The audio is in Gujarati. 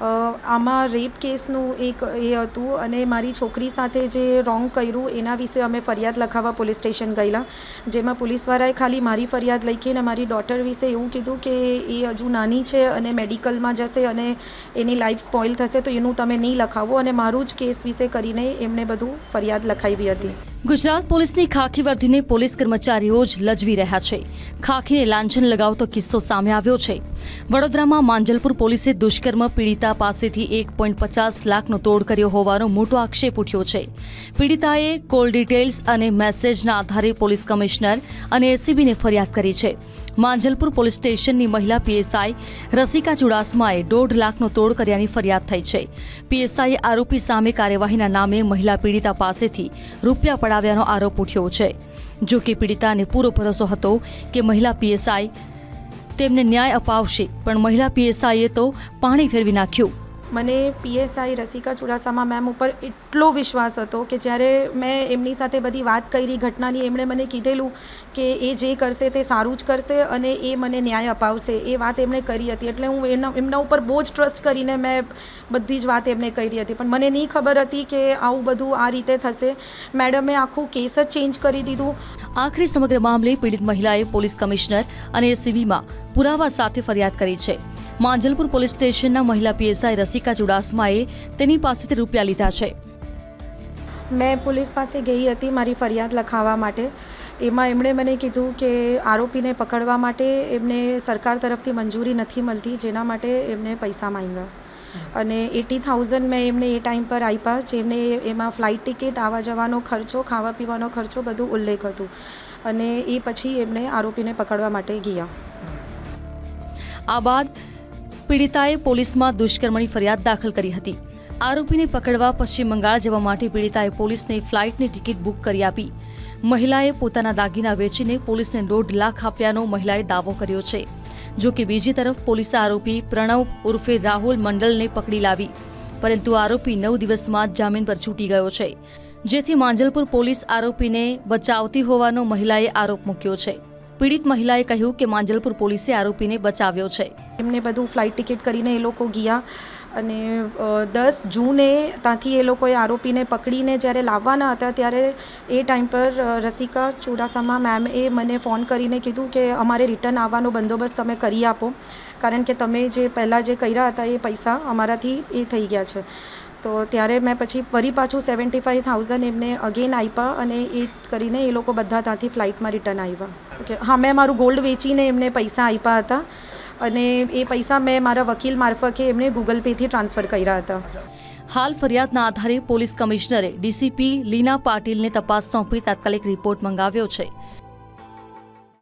આમાં રેપ કેસનું એક એ હતું અને મારી છોકરી સાથે જે રોંગ કર્યું એના વિશે અમે ફરિયાદ લખાવવા પોલીસ સ્ટેશન ગયેલા. જેમાં પોલીસવાળાએ ખાલી મારી ફરિયાદ લખી અને મારી ડોટર વિશે એવું કીધું કે એ હજુ નાની છે અને મેડિકલમાં જશે અને એની લાઈફ સ્પોઇલ થશે તો એનું તમે નહીં લખાવો અને મારું જ કેસ વિશે કરીને એમને બધું ફરિયાદ લખાવી હતી. ગુજરાત પોલીસની ખાખી વર્ધીને પોલીસ કર્મચારીઓ જ લજવી રહ્યા છે. ખાખીને લાંછન લગાવતો કિસ્સો સામે આવ્યો છે. વડોદરામાં માંજલપુર પોલીસે દુષ્કર્મ પીડિતા પાસેથી એક પોઈન્ટ પચાસ લાખનો તોડ કર્યો હોવાનો મોટો આક્ષેપ ઉઠ્યો છે. પીડિતાએ કોલ ડિટેલ્સ અને મેસેજના આધારે પોલીસ કમિશનર અને એસીબીને ફરિયાદ કરી છે. માંજલપુર પોલીસ સ્ટેશનની મહિલા પીએસઆઈ રસિકા ચુડાસમાએ દોઢ લાખનો તોડ કર્યાની ફરિયાદ થઈ છે. પીએસઆઈએ આરોપી સામે કાર્યવાહીના નામે મહિલા પીડિતા પાસેથી રૂપિયા પડાવ્યાનો આરોપ ઉઠ્યો છે. જો કે પીડિતાને પૂરો ભરોસો હતો કે મહિલા પીએસઆઈ તેમને ન્યાય અપાવશે, પણ મહિલા પીએસઆઈએ તો પાણી ફેરવી નાખ્યું. મને પીએસઆઈ રસિકા ચુડાસામા મેમ ઉપર એટલો વિશ્વાસ હતો કે જ્યારે મેં એમની સાથે બધી વાત કરી ઘટનાની, એમણે મને કીધેલું કે એ જે કરશે તે સારું જ કરશે અને એ મને ન્યાય અપાવશે. એ વાત એમણે કરી હતી. એટલે હું એમના એમના ઉપર બહુ જ ટ્રસ્ટ કરીને મેં બધી જ વાત એમને કરી હતી. પણ મને નહીં ખબર હતી કે આવું બધું આ રીતે થશે. મેડમે આખું કેસ જ ચેન્જ કરી દીધું. આખરે સમગ્ર મામલે પીડિત મહિલાએ પોલીસ કમિશનર અને એસીબીમાં પુરાવા સાથે ફરિયાદ કરી છે. માંજલપુર પોલીસ સ્ટેશનના મહિલા પીએસઆઈ રસિકા ચુડાસમાએ તેની પાસેથી રૂપિયા લીધા છે. મેં પોલીસ પાસે ગઈ હતી મારી ફરિયાદ લખાવવા માટે. એમાં એમણે મને કીધું કે આરોપીને પકડવા માટે એમને સરકાર તરફથી મંજૂરી નથી મળતી જેના માટે એમને પૈસા માંગ્યા. અને એટી થાઉઝન્ડ મેં એમને એ ટાઈમ પર આપ્યા જેમને એમાં ફ્લાઇટ ટિકિટ આવવા જવાનો ખર્ચો ખાવા પીવાનો ખર્ચો બધું ઉલ્લેખ હતું. અને એ પછી એમને આરોપીને પકડવા માટે ગયા. આ બાદ પીડિતાએ પોલીસમાં દુષ્કર્મની ફરિયાદ દાખલ કરી હતી. આરોપીને પકડવા પશ્ચિમ બંગાળ જવા માટે પીડિતાએ પોલીસને ફ્લાઇટની ટિકિટ બુક કરી આપી. મહિલાએ પોતાના દાગીના વેચીને પોલીસને દોઢ લાખ આપ્યાનો મહિલાએ દાવો કર્યો છે. જો કે બીજી તરફ પોલીસે આરોપી પ્રણવ ઉર્ફે રાહુલ મંડલને પકડી લાવી. પરંતુ આરોપી નવ દિવસમાં જ જામીન પર છૂટી ગયો છે. જેથી માંજલપુર પોલીસ આરોપીને બચાવતી હોવાનો મહિલાએ આરોપ મૂક્યો છે. પીડિત મહિલાએ કહ્યું કે માંજલપુર પોલીસે આરોપીને બચાવ્યો છે. એમને બધું ફ્લાઇટ ટિકિટ કરીને એ લોકો ગયા અને દસ જૂને ત્યાંથી એ લોકોએ આરોપીને પકડીને જ્યારે લાવવાના હતા ત્યારે એ ટાઈમ પર રસિકા ચુડાસામા મેમ એ મને ફોન કરીને કીધું કે અમારે રિટર્ન આવવાનો બંદોબસ્ત તમે કરી આપો. કારણ કે તમે જે પહેલાં જે કર્યા હતા એ પૈસા અમારાથી એ થઈ ગયા છે. તો ત્યારે મેં પછી ફરી પાછું સેવન્ટી ફાઇવ થાઉઝન્ડ એમને અગેન આપ્યા અને એ કરીને એ લોકો બધા ત્યાંથી ફ્લાઇટમાં રિટર્ન આવ્યા ઓકે હા, મેં મારું ગોલ્ડ વેચીને એમને પૈસા આપ્યા હતા અને એ પૈસા મેં મારા વકીલ મારફતે એમને ગૂગલ પેથી ટ્રાન્સફર કર્યા હતા. હાલ ફરિયાદના આધારે પોલીસ કમિશનરે ડીસીપી લીના પાટીલને તપાસ સોંપી તાત્કાલિક રિપોર્ટ મંગાવ્યો છે.